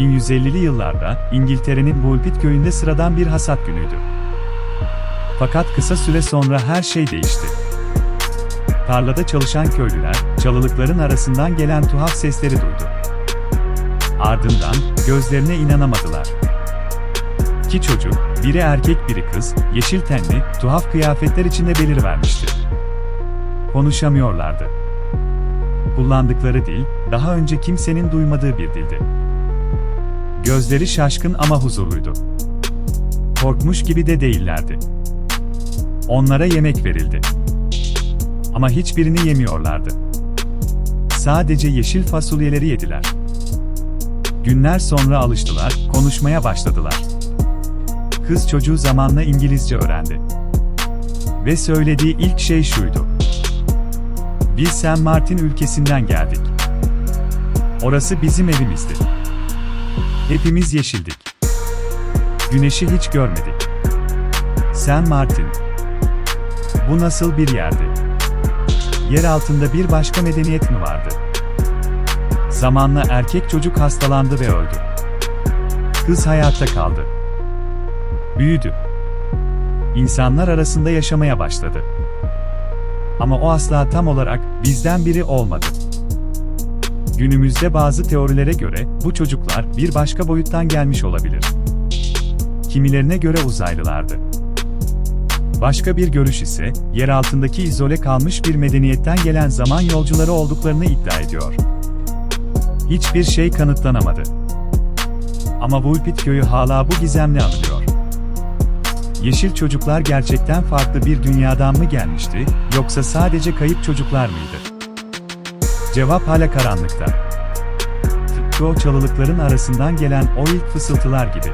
1150'li yıllarda İngiltere'nin Woolpit köyünde sıradan bir hasat günüydü. Fakat kısa süre sonra her şey değişti. Tarlada çalışan köylüler, çalılıkların arasından gelen tuhaf sesleri duydu. Ardından, gözlerine inanamadılar. İki çocuk, biri erkek biri kız, yeşil tenli, tuhaf kıyafetler içinde belirivermişti. Konuşamıyorlardı. Kullandıkları dil, daha önce kimsenin duymadığı bir dildi. Gözleri şaşkın ama huzurluydu. Korkmuş gibi de değillerdi. Onlara yemek verildi. Ama hiçbirini yemiyorlardı. Sadece yeşil fasulyeleri yediler. Günler sonra alıştılar, konuşmaya başladılar. Kız çocuğu zamanla İngilizce öğrendi. Ve söylediği ilk şey şuydu. Biz San Martin ülkesinden geldik. Orası bizim evimizdi. Hepimiz yeşildik. Güneşi hiç görmedik. San Martin. Bu nasıl bir yerdi? Yer altında bir başka medeniyet mi vardı? Zamanla erkek çocuk hastalandı ve öldü. Kız hayatta kaldı. Büyüdü. İnsanlar arasında yaşamaya başladı. Ama o asla tam olarak bizden biri olmadı. Günümüzde bazı teorilere göre bu çocuklar bir başka boyuttan gelmiş olabilir. Kimilerine göre uzaylılardı. Başka bir görüş ise yer altındaki izole kalmış bir medeniyetten gelen zaman yolcuları olduklarını iddia ediyor. Hiçbir şey kanıtlanamadı. Ama Woolpit köyü hala bu gizemle anılıyor. Yeşil çocuklar gerçekten farklı bir dünyadan mı gelmişti, yoksa sadece kayıp çocuklar mıydı? Cevap hala karanlıkta. Tıpkı o çalılıkların arasından gelen o ilk fısıltılar gibi.